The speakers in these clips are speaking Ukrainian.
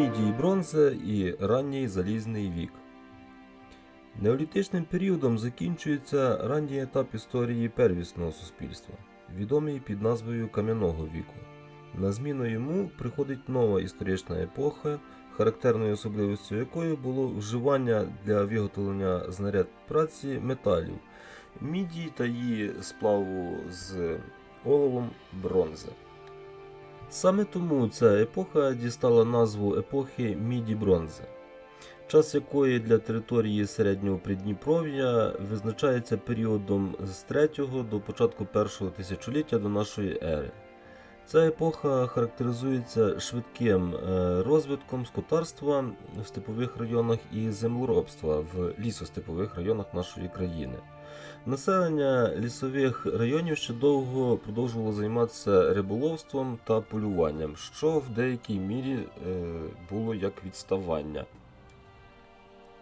Міді і бронзи і ранній залізний вік. Неолітичним періодом закінчується ранній етап історії первісного суспільства, відомий під назвою Кам'яного віку. На зміну йому приходить нова історична епоха, характерною особливістю якої було вживання для виготовлення знаряд праці металів, міді та її сплаву з оловом бронзи. Саме тому ця епоха дістала назву епохи міді бронзи, час якої для території середнього Придніпров'я визначається періодом з 3 до початку першого тисячоліття до нашої ери. Ця епоха характеризується швидким е, розвитком скотарства в степових районах і землеробства в лісостепових районах нашої країни. Населення лісових районів ще довго продовжувало займатися риболовством та полюванням, що в деякій мірі е, було як відставання.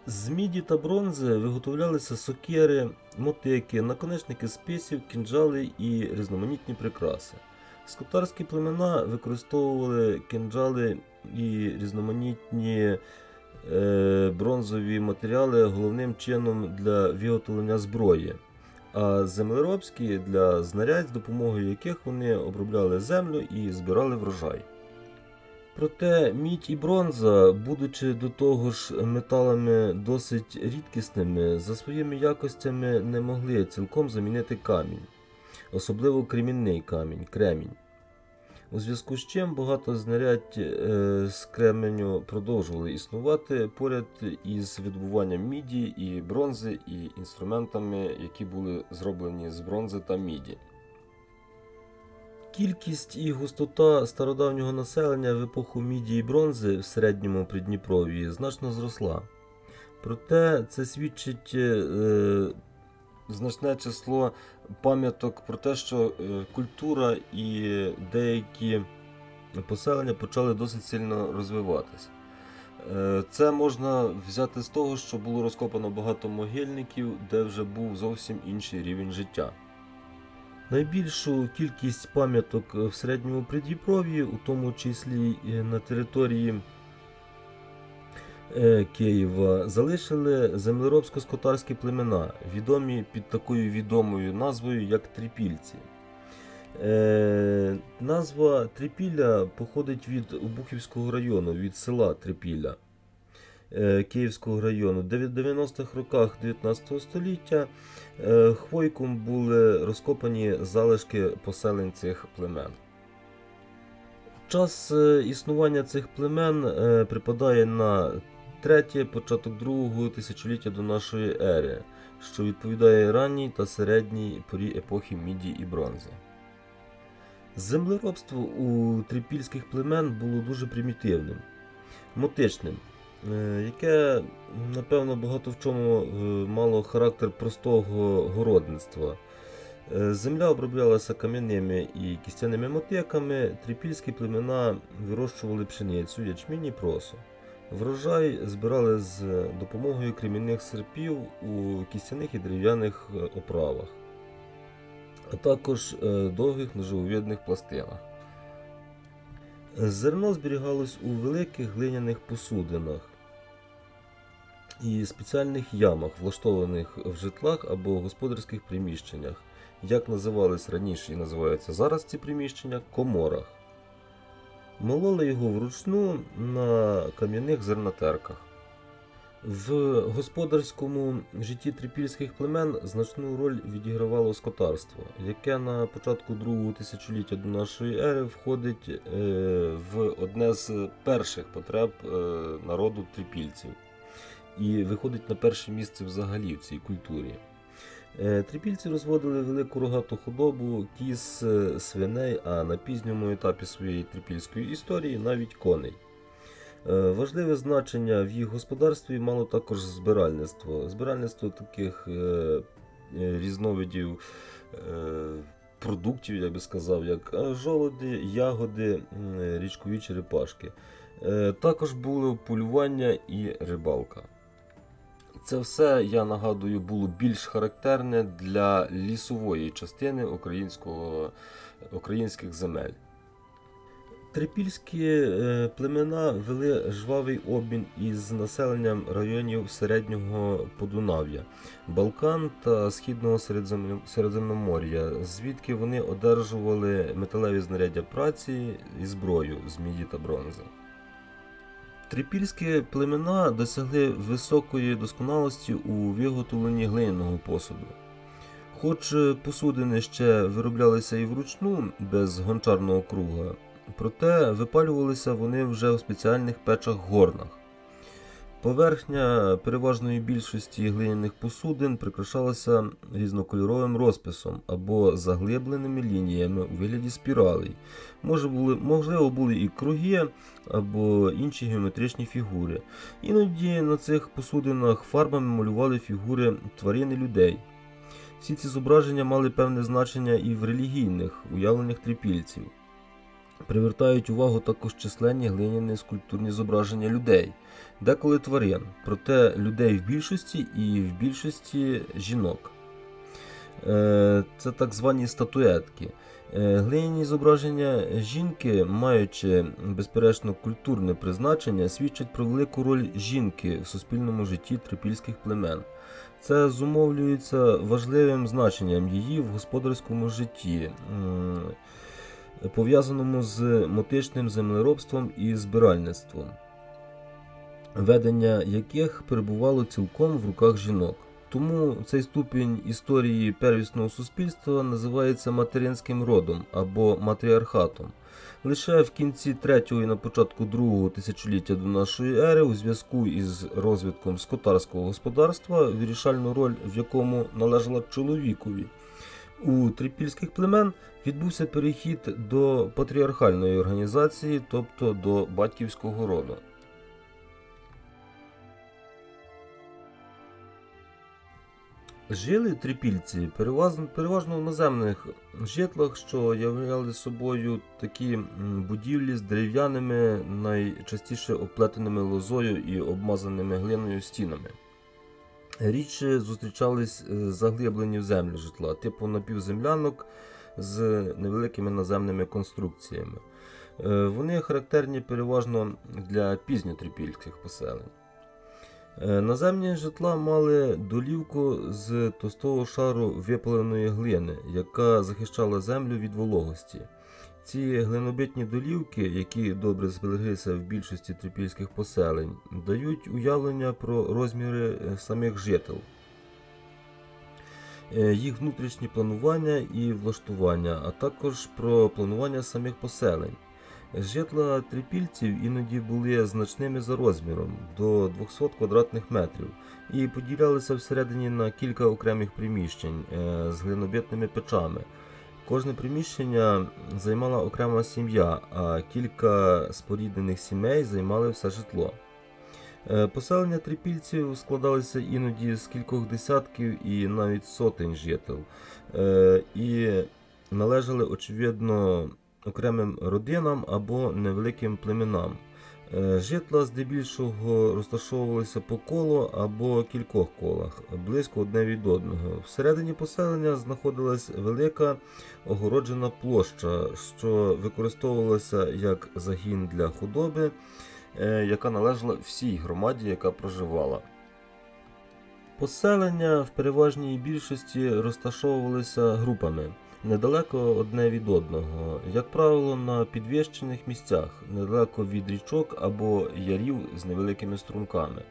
З міді та бронзи виготовлялися сокири, мотики, наконечники списів, кінжали і різноманітні прикраси. Скотарські племена використовували кинджали і різноманітні бронзові матеріали головним чином для виготовлення зброї, а землеробські для знарядь, з допомогою яких вони обробляли землю і збирали врожай. Проте мідь і бронза, будучи до того ж металами досить рідкісними, за своїми якостями не могли цілком замінити камінь, особливо кремінний камінь, кремінь. У зв'язку з чим багато знарядь е, з кременю продовжували існувати поряд із видобуванням міді і бронзи і інструментами, які були зроблені з бронзи та міді. Кількість і густота стародавнього населення в епоху міді і бронзи в середньому Придніпров'ї значно зросла. Проте це свідчить е, значне число пам'яток про те, що е, культура і деякі поселення почали досить сильно розвиватися. Е, Це можна взяти з того, що було розкопано багато могильників, де вже був зовсім інший рівень життя. Найбільшу кількість пам'яток в середньому Придніпров'ї, у тому числі на території Києва, залишили землеробсько-скотарські племена, відомі під такою відомою назвою, як трипільці. Е, назва Трипілля походить від Обухівського району, від села Трипілля е, Київського району. Де в 90-х роках 19 століття е, хвойком були розкопані залишки поселень цих племен. Час е, існування цих племен е, припадає на третє, початок другого тисячоліття до нашої ери, що відповідає ранній та середній порі епохи міді і бронзи. Землеробство у трипільських племен було дуже примітивним, мотичним, е, яке, напевно, багато в чому е, мало характер простого городництва. Е, Земля оброблялася кам'яними і кістяними мотиками, трипільські племена вирощували пшеницю, ячмінь і просо. Врожай збирали з допомогою кремінних серпів у кістяних і дерев'яних е, оправах а також е, довгих ножовидних пластинах. Зерно зберігалось у великих глиняних посудинах і спеціальних ямах, влаштованих в житлах або господарських приміщеннях, як називались раніше і називаються зараз ці приміщення коморах. Мололи його вручну на кам'яних зернотерках. В господарському житті трипільських племен значну роль відігравало скотарство, яке на початку другого тисячоліття до нашої ери входить е, в одне з перших потреб е, народу трипільців і виходить на перше місце взагалі в цій культурі. Е, Трипільці розводили велику рогату худобу, кіз, е, свиней, а на пізньому етапі своєї трипільської історії навіть коней. Е, Важливе значення в їх господарстві мало також збиральництво. Збиральництво таких різновидів продуктів, я би сказав, як жолоди, ягоди, річкові черепашки. Також було полювання і рибалка. Це все, я нагадую, було більш характерне для лісової частини українського, українських земель. Трипільські е, племена вели жвавий обмін із населенням районів середнього Подунав'я, Балкан та Східного Середземномор'я, звідки вони одержували металеві знаряддя праці і зброю з міді та бронзи. Трипільські племена досягли високої досконалості у виготовленні глиняного посуду. Хоч посудини ще вироблялися і вручну без гончарного круга, проте випалювалися вони вже у спеціальних печах-горнах. Поверхня переважної більшості глиняних посудин прикрашалася різнокольоровим розписом або заглибленими лініями у вигляді спіралей. Можливо, були і круги або інші геометричні фігури. Іноді на цих посудинах фарбами малювали фігури тварин і людей. Всі ці зображення мали певне значення і в релігійних уявленнях трипільців. Привертають увагу також численні глиняні скульптурні зображення людей, деколи тварин, проте людей в більшості і в більшості жінок. Е, Це так звані статуетки. Е, Глиняні зображення жінки, маючи безперечно культурне призначення, свідчать про велику роль жінки в суспільному житті трипільських племен. Це зумовлюється важливим значенням її в господарському житті, пов'язаному з мотичним землеробством і збиральництвом, ведення яких перебувало цілком в руках жінок. Тому цей ступінь історії первісного суспільства називається материнським родом або матріархатом. Лише в кінці третього і на початку другого тисячоліття до нашої ери, у зв'язку із розвитком скотарського господарства, вирішальну роль в якому належала чоловікові. У трипільських племен відбувся перехід до патріархальної організації, тобто до батьківського роду. Жили трипільці переважно, переважно в наземних житлах, що являли собою такі будівлі з дерев'яними, найчастіше оплетеними лозою і обмазаними глиною стінами. Рідше зустрічались е, заглиблені в землю житла, типу напівземлянок з невеликими наземними конструкціями. Е, Вони характерні переважно для пізньотрипільських поселень. Е, Наземні житла мали долівку з товстого шару випаленої глини, яка захищала землю від вологості. Ці глинобитні долівки, які добре збереглися в більшості трипільських поселень, дають уявлення про розміри е, самих жител, е, їх внутрішні планування і влаштування, а також про планування самих поселень. Житла трипільців іноді були значними за розміром до 200 квадратних метрів і поділялися всередині на кілька окремих приміщень е, з глинобитними печами. Кожне приміщення займала окрема сім'я, а кілька споріднених сімей займали все житло. Е, Поселення трипільців складалися іноді з кількох десятків і навіть сотень жител, е, і належали, очевидно, окремим родинам або невеликим племенам. Е, Житла здебільшого розташовувалися по колу або кількох колах, близько одне від одного. Всередині поселення знаходилась велика огороджена площа, що використовувалася як загін для худоби, е, яка належала всій громаді, яка проживала. Поселення в переважній більшості розташовувалися групами недалеко одне від одного, як правило, на підвищених місцях, недалеко від річок або ярів з невеликими струмками.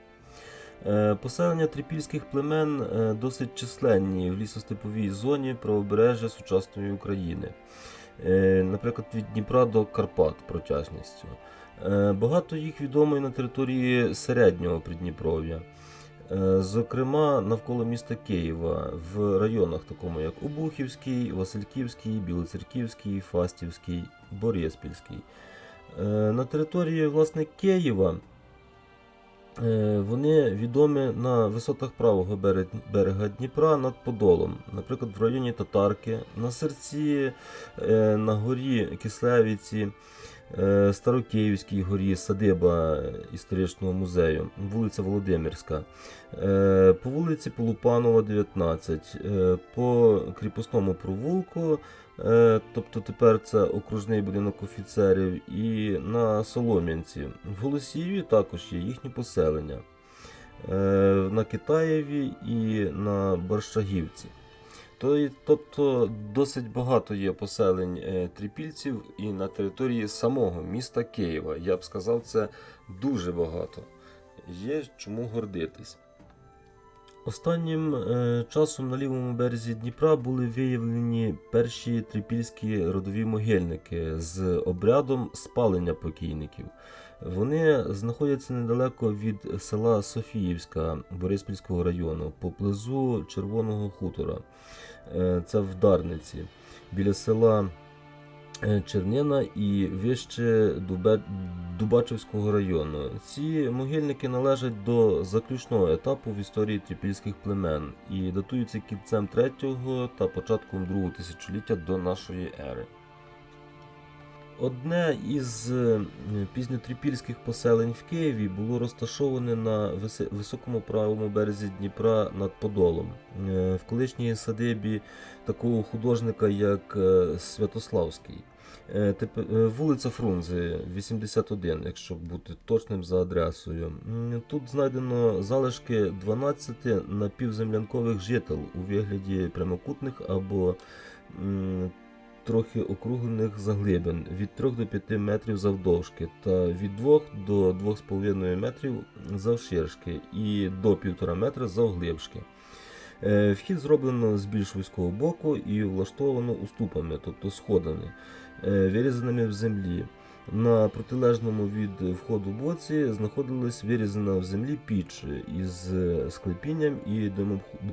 Е, Поселення трипільських племен е, досить численні в лісостеповій зоні правобережжя сучасної України, Е, наприклад, від Дніпра до Карпат протяжністю. Багато їх відомо і на території середнього Придніпров'я. Е, Зокрема, навколо міста Києва в районах, такому як Обухівський, Васильківський, Білоцерківський, Фастівський, Бориспільський. Е, На території власне Києва е, вони відомі на висотах правого берега Дніпра над Подолом, наприклад, в районі Татарки, на серці, на горі Кислевіці. Е, Старокиївській горі, садиба історичного музею, вулиця Володимирська, е, по вулиці Полупанова, 19, е, по кріпосному провулку, Тобто тепер це окружний будинок офіцерів, і на Солом'янці. В Голосіїві також є їхні поселення. На Китаєві і на Борщагівці. То Тобто досить багато є поселень е, трипільців і на території самого міста Києва. Я б сказав, це дуже багато. Є чому гордитись. Останнім е, часом на лівому березі Дніпра були виявлені перші трипільські родові могильники з обрядом спалення покійників. Вони знаходяться недалеко від села Софіївська Бориспільського району, поблизу Червоного хутора. Е, Це в Дарниці, біля села е, Чернина і вище Дубе... Дубачівського району. Ці могильники належать до заключного етапу в історії трипільських племен і датуються кінцем 3 та початком 2 тисячоліття до нашої ери. Одне із е, пізньотрипільських поселень в Києві було розташоване на високому правому березі Дніпра над Подолом, е, в колишній садибі такого художника, як е, Святославський. Вулиця Фрунзе, 81, якщо бути точним за адресою. Тут знайдено залишки 12 напівземлянкових жител у вигляді прямокутних або трохи округлених заглибин від 3 до 5 метрів завдовжки та від 2 до 2,5 метрів завширшки і до 1,5 метра завглибшки. Е, Вхід зроблено з більш вузького боку і влаштовано уступами, тобто сходами, е, вирізаними в землі. На протилежному від входу боці знаходилась вирізана в землі піч із склепінням і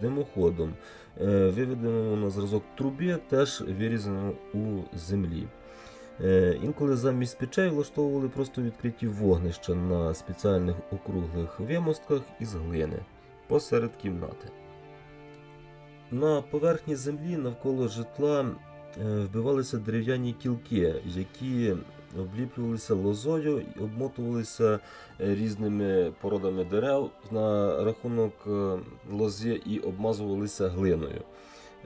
димоходом, виведеному на зразок трубі, теж вирізано у землі. Е, Інколи замість печей влаштовували просто відкриті вогнища на спеціальних округлих вимостках із глини посеред кімнати. На поверхні землі навколо житла е, вбивалися дерев'яні кілки, які обліплювалися лозою і обмотувалися е, різними породами дерев на рахунок е, лози і обмазувалися глиною.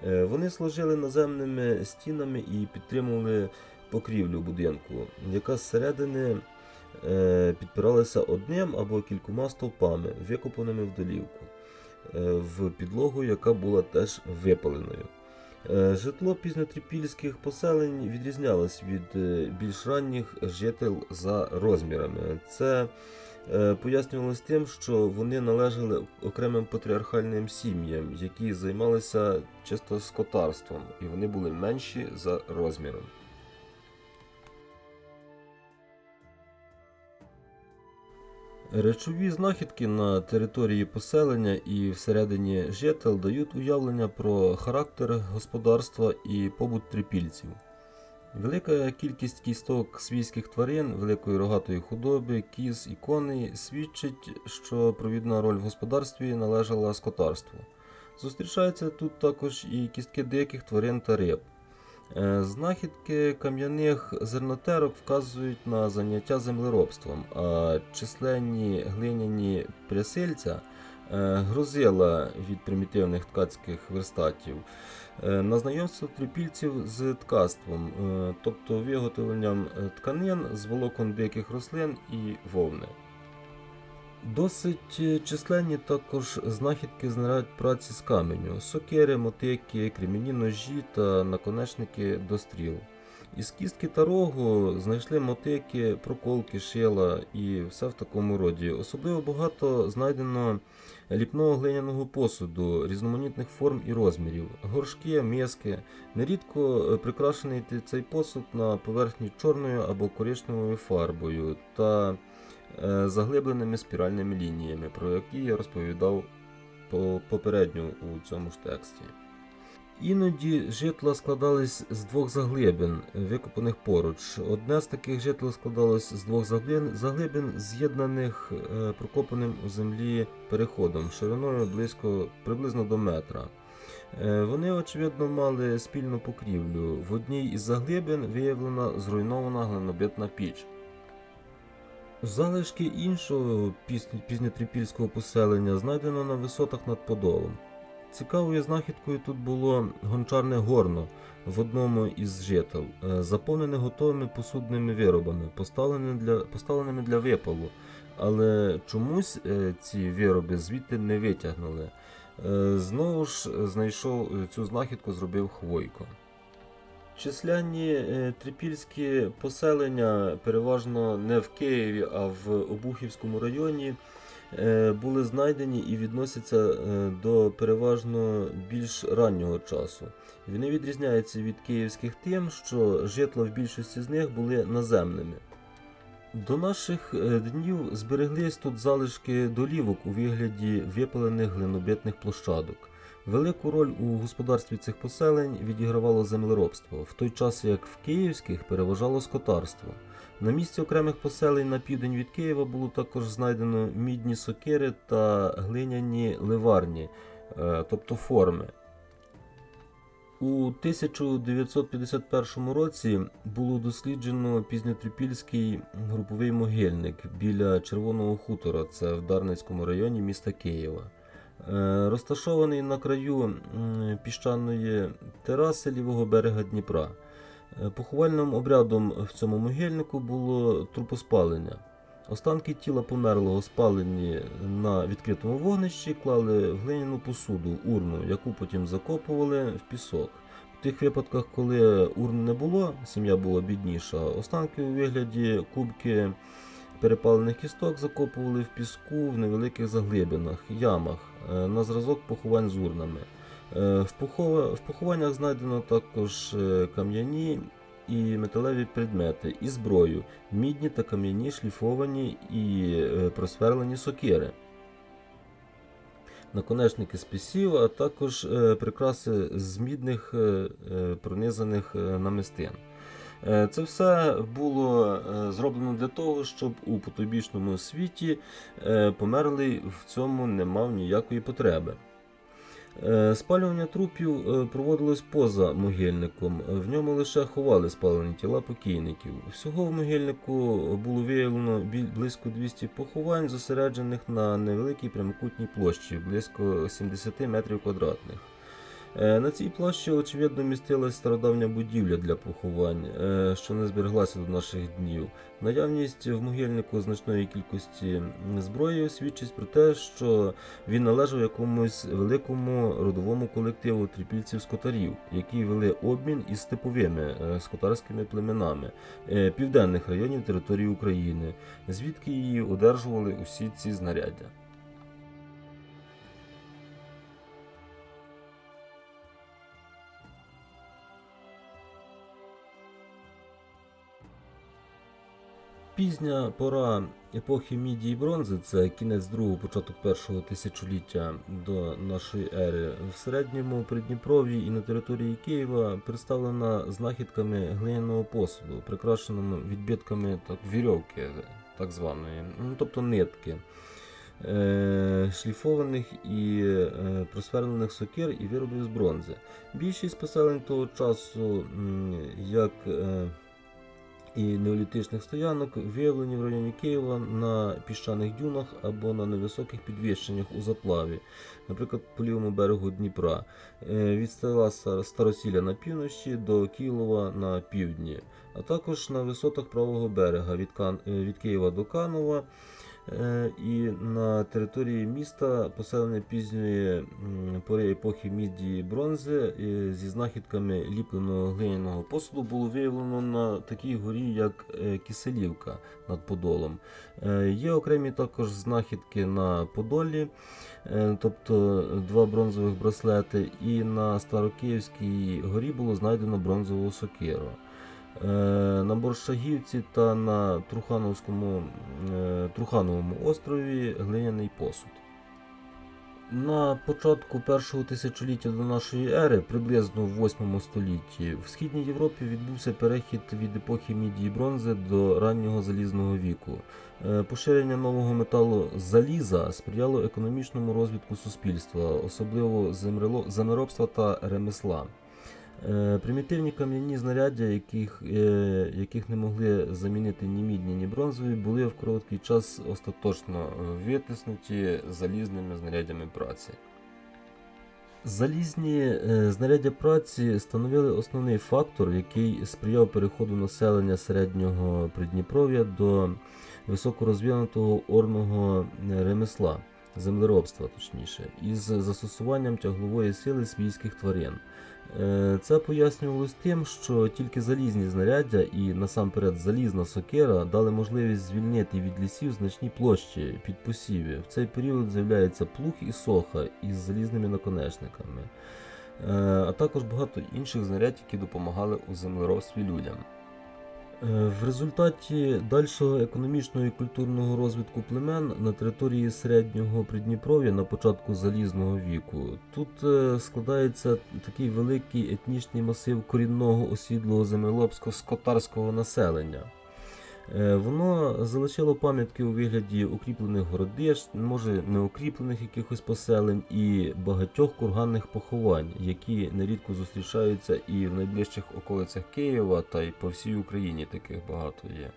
Е, Вони служили наземними стінами і підтримували покрівлю будинку, яка зсередини підпиралася одним або кількома стовпами, викопаними в долівку в підлогу, яка була теж випаленою. Е, Житло пізнотрипільських поселень відрізнялось від е, більш ранніх жител за розмірами. Це е, пояснювалось тим, що вони належали окремим патріархальним сім'ям, які займалися чисто скотарством, і вони були менші за розміром. Речові знахідки на території поселення і всередині жител дають уявлення про характер господарства і побут трипільців. Велика кількість кісток свійських тварин, великої рогатої худоби, кіз і коней свідчить, що провідна роль в господарстві належала скотарству. Зустрічаються тут також і кістки деяких тварин та риб. Е, Знахідки кам'яних зернотерок вказують на заняття землеробством, а численні глиняні прясильця е, грузила від примітивних ткацьких верстатів е, на знайомство трипільців з ткацтвом, тобто виготовленням тканин з волокон диких рослин і вовни. Досить е, численні також знахідки знарядь праці з каменю, сокири, мотики, кремінні ножі та наконечники до стріл. Із кістки та рогу знайшли мотики, проколки, шила і все в такому роді. Особливо багато знайдено ліпного глиняного посуду різноманітних форм і розмірів, горшки, миски. Нерідко е, прикрашений цей посуд на поверхні чорною або коричневою фарбою та заглибленими спіральними лініями, про які я розповідав по- попередньо у цьому ж тексті. Іноді житла складались з двох заглибин, викопаних поруч. Одне з таких житл складалось з двох заглибин, заглибин з'єднаних е, прокопаним у землі переходом шириною близько приблизно до метра. Е, Вони, очевидно, мали спільну покрівлю. В одній із заглибин виявлена зруйнована глинобитна піч. Залишки іншого пізн- пізньотрипільського поселення знайдено на висотах над Подолом. Цікавою знахідкою тут було гончарне горно в одному із жител, е, заповнене готовими посудними виробами, поставленими для, поставленими для випалу. Але чомусь е, ці вироби звідти не витягнули. Е, Знову ж знайшов цю знахідку, зробив хвойко. Численні е, трипільські поселення, переважно не в Києві, а в Обухівському районі, е, були знайдені і відносяться е, до переважно більш раннього часу. Вони відрізняються від київських тим, що житла в більшості з них були наземними. До наших днів збереглись тут залишки долівок у вигляді випалених глинобитних площадок. Велику роль у господарстві цих поселень відігравало землеробство, в той час як в київських переважало скотарство. На місці окремих поселень на південь від Києва було також знайдено мідні сокири та глиняні ливарні, е, тобто форми. У 1951 році було досліджено пізньотрипільський груповий могильник біля Червоного хутора, це в Дарницькому районі міста Києва. Е, Розташований на краю піщаної тераси лівого берега Дніпра. Е, Поховальним обрядом в цьому могильнику було трупоспалення. Останки тіла померлого спалені на відкритому вогнищі, клали в глиняну посуду, урну, яку потім закопували в пісок. В тих випадках, коли урн не було, сім'я була бідніша, останки у вигляді кубки перепалених кісток закопували в піску в невеликих заглибинах, ямах, е, на зразок поховань з урнами. Е, В, похова- в похованнях знайдено також е, кам'яні і металеві предмети, і зброю, мідні та кам'яні шліфовані і просверлені сокири. Наконечники з пісів, а також прикраси з мідних пронизаних намистин. Е, Це все було е, зроблено для того, щоб у потойбічному світі е, померлий в цьому не мав ніякої потреби. Спалювання трупів проводилось поза могильником. В ньому лише ховали спалені тіла покійників. Всього в могильнику було виявлено близько 200 поховань, зосереджених на невеликій прямокутній площі, близько 70 метрів квадратних. Е, На цій площі, очевидно, містилась стародавня будівля для поховань, е, що не збереглася до наших днів. Наявність в могильнику значної кількості зброї свідчить про те, що він належав якомусь великому родовому колективу трипільців-скотарів, які вели обмін із степовими е, скотарськими племенами південних районів території України, звідки її одержували усі ці знаряддя. Пізня пора епохи міді і бронзи, це кінець другого, початок першого тисячоліття до нашої ери. В середньому Придніпров'ї і на території Києва представлена знахідками глиняного посуду, прикрашеними відбитками так, вірьовки, так званої, ну, тобто нитки. е, Шліфованих і е, просверлених сокир і виробів з бронзи. Більшість поселень того часу, як е, і неолітичних стоянок виявлені в районі Києва на піщаних дюнах або на невисоких підвищеннях у заплаві, наприклад, по лівому берегу Дніпра, Е, від села Старосілля на півночі до Кілова на півдні, а також на висотах правого берега від, Кан... е, від Києва до Канова. Е, І на території міста поселення пізньої пори епохи міді бронзи е, зі знахідками ліпленого глиняного посуду було виявлено на такій горі, як е, Киселівка над Подолом. Є окремі також знахідки на Подолі, тобто два бронзових браслети, і на Старокиївській горі було знайдено бронзову сокиру. Е, На Боршагівці та на Трухановському, е, Трухановому острові глиняний посуд. На початку першого тисячоліття до нашої ери, приблизно в 8 столітті, в східній Європі відбувся перехід від епохи міді і бронзи до раннього залізного віку. Е, Поширення нового металу заліза сприяло економічному розвитку суспільства, особливо землеробства та ремесла. Е, Примітивні кам'яні знаряддя, яких, е, яких не могли замінити ні мідні, ні бронзові, були в короткий час остаточно е, витиснуті залізними знаряддями праці. Залізні знаряддя праці становили основний фактор, який сприяв переходу населення середнього Придніпров'я до високорозвинутого орного ремесла, землеробства точніше, із застосуванням тяглової сили свійських тварин. Е, Це пояснювалось тим, що тільки залізні знаряддя і насамперед залізна сокира дали можливість звільнити від лісів значні площі під посіві. В цей період з'являється плуг і соха із залізними наконечниками, Е, а також багато інших знарядь, які допомагали у землеробстві людям. Е, В результаті дальшого економічного і культурного розвитку племен на території середнього Придніпров'я на початку залізного віку тут е, складається такий великий етнічний масив корінного осідлого землелобсько-скотарського населення. Е, Воно залишило пам'ятки у вигляді укріплених городищ, може неукріплених якихось поселень і багатьох курганних поховань, які нерідко зустрічаються і в найближчих околицях Києва, та й по всій Україні таких багато є.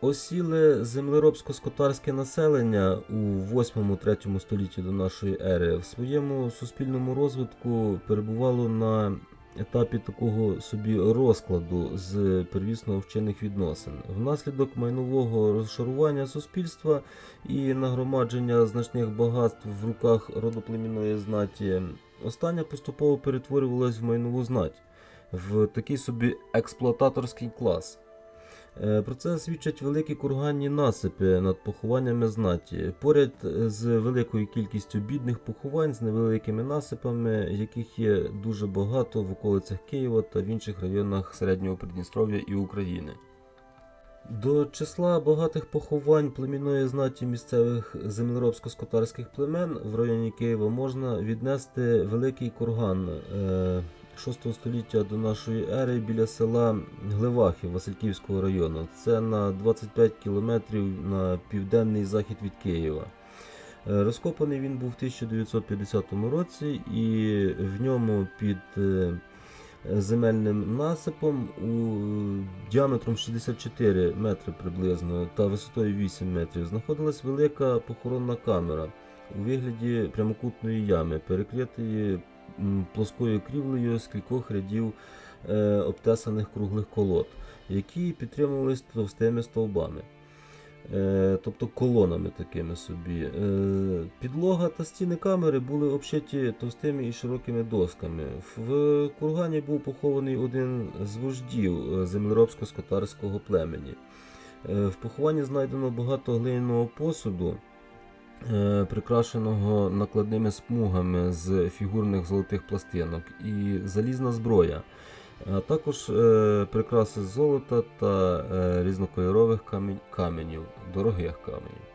Осіле землеробсько-скотарське населення у 8-3 столітті до нашої ери в своєму суспільному розвитку перебувало на етапі такого собі розкладу з первісно вчених відносин. Внаслідок майнового розшарування суспільства і нагромадження значних багатств в руках родоплемінної знаті, остання поступово перетворювалась в майнову знать, в такий собі експлуататорський клас. Е, Про це свідчать великі курганні насипи над похованнями знаті, поряд з великою кількістю бідних поховань з невеликими насипами, яких є дуже багато в околицях Києва та в інших районах середнього Придністров'я і України. До числа багатих поховань племінної знаті місцевих землеробсько-скотарських племен в районі Києва можна віднести великий курган е, 6 століття до нашої ери біля села Гливахи Васильківського району. Це на 25 кілометрів на південний захід від Києва. Е, Розкопаний він був в 1950 році, і в ньому під е, земельним насипом у діаметром 64 метри приблизно та висотою 8 метрів знаходилась велика похоронна камера у вигляді прямокутної ями, перекритої плоскою крівлею з кількох рядів е, обтесаних круглих колод, які підтримувались товстими стовбами. Е, тобто колонами такими собі. Е, Підлога та стіни камери були обшиті товстими і широкими досками. В кургані був похований один з вождів землеробсько-скотарського племені. В похованні знайдено багато глиняного посуду, прикрашеного накладними смугами з фігурних золотих пластинок, і залізна зброя, а також е, прикраси золота та е, різнокольорових каменів, дорогих каменів.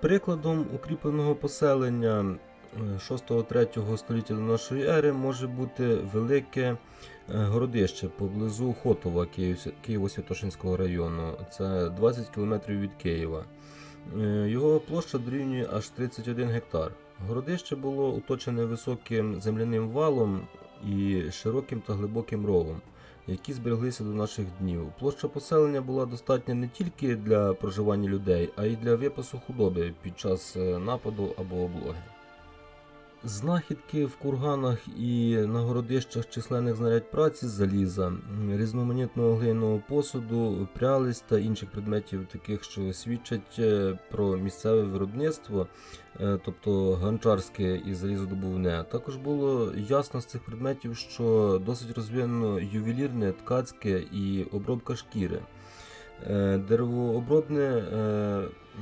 Прикладом укріпленого поселення е, 6-3 століття до нашої ери може бути велике е, городище поблизу Хотова Києво-Святошинського району. Це 20 км від Києва. Е, Його площа дорівнює аж 31 гектар. Городище було уточене високим земляним валом і широким та глибоким ровом, які збереглися до наших днів. Площа поселення була достатня не тільки для проживання людей, а й для випасу худоби під час е, нападу або облоги. Знахідки в курганах і на городищах численних знарядь праці заліза, різноманітного глиняного посуду, прялиць та інших предметів, таких, що свідчать е, про місцеве виробництво, е, тобто ганчарське і залізодобувне. Також було ясно з цих предметів, що досить розвинено ювелірне, ткацьке і обробка шкіри. Е, Деревообробне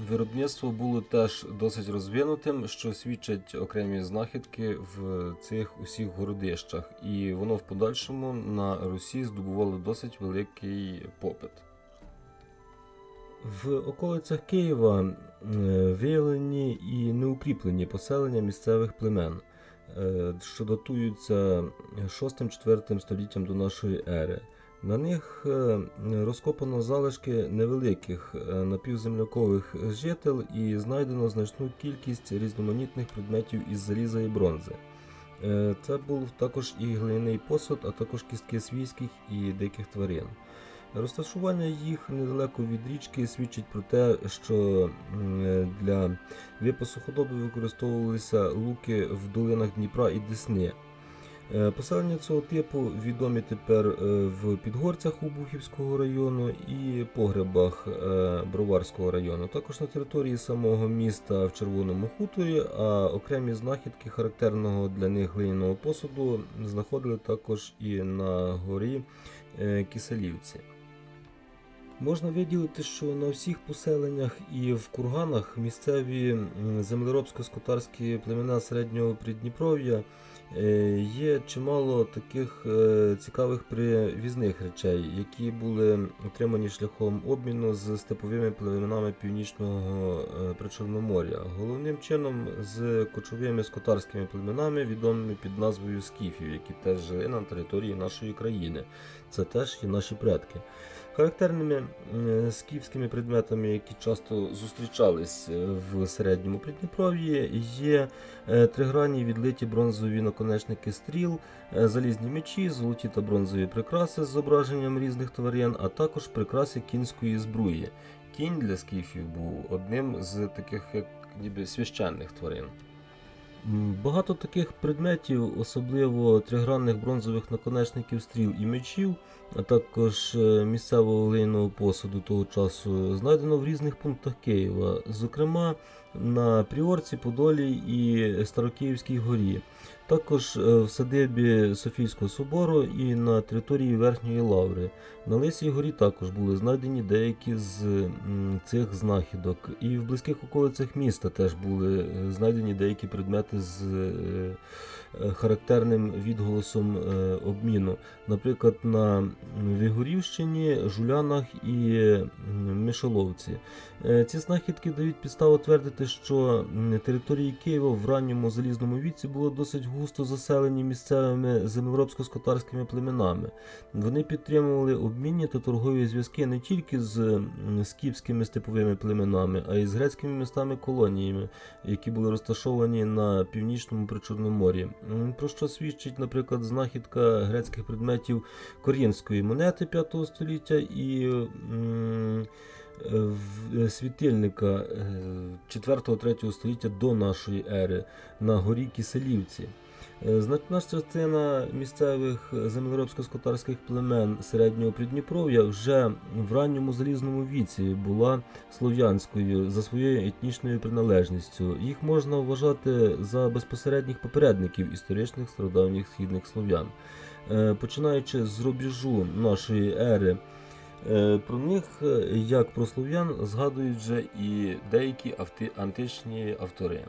виробництво було теж досить розвинутим, що свідчать окремі знахідки в цих усіх городищах, і воно в подальшому на Русі здобувало досить великий попит. В околицях Києва е, виявлені і неукріплені поселення місцевих племен, е, що датуються 6-4 століттям до нашої ери. На них е, розкопано залишки невеликих е, напівземлякових жител і знайдено значну кількість різноманітних предметів із заліза і бронзи. Е, Це був також і глиняний посуд, а також кістки свійських і диких тварин. Розташування їх недалеко від річки свідчить про те, що для випасу худоби використовувалися луки в долинах Дніпра і Десни. Е, Поселення цього типу відомі тепер е, в Підгорцях Обухівського району і погребах е, Броварського району. Також на території самого міста в Червоному хуторі, а окремі знахідки характерного для них глиняного посуду знаходили також і на горі Киселівці. Можна виділити, що на всіх поселеннях і в курганах місцеві землеробсько-скотарські племена середнього Придніпров'я є чимало таких е, цікавих привізних речей, які були отримані шляхом обміну з степовими племенами північного е, Причорномор'я. Головним чином з кочовими скотарськими племенами, відомими під назвою скіфів, які теж жили на території нашої країни. Це теж і наші предки. Характерними скіфськими предметами, які часто зустрічались е, в середньому Придніпров'ї, є е, тригранні відлиті бронзові наконечники стріл, е, залізні мечі, золоті та бронзові прикраси з зображенням різних тварин, а також прикраси кінської збруї. Кінь для скіфів був одним з таких як ніби священних тварин. Багато таких предметів, особливо тригранних бронзових наконечників стріл і мечів, а також е, місцевого глиняного посуду того часу, знайдено в різних пунктах Києва, зокрема на Пріорці, Подолі і Старокиївській горі. Також е, в садибі Софійського собору і на території Верхньої Лаври. На Лисій горі також були знайдені деякі з цих знахідок. І в близьких околицях міста теж були е, знайдені деякі предмети з характерним відголосом е, обміну. Наприклад, на Вигорівщині, Жулянах і м, Мишоловці. Е, Ці знахідки дають підставу твердити, що території Києва в ранньому залізному віці були досить густо заселені місцевими землеробсько-скотарськими племенами. Вони підтримували обмінні та торгові зв'язки не тільки з м, скіфськими степовими племенами, а й з грецькими містами-колоніями, які були розташовані на північному Причорномор'ї. Про що свідчить, наприклад, знахідка грецьких предметів корінської монети 5 століття і е, світильника 4-3 століття до нашої ери на горі Киселівці. Е, Значна частина місцевих землеробсько-скотарських племен середнього Придніпров'я вже в ранньому залізному віці була слов'янською за своєю етнічною приналежністю. Їх можна вважати за безпосередніх попередників історичних стародавніх східних слов'ян. Е, Починаючи з рубежу нашої ери, е, про них, як про слов'ян, згадують вже і деякі античні автори.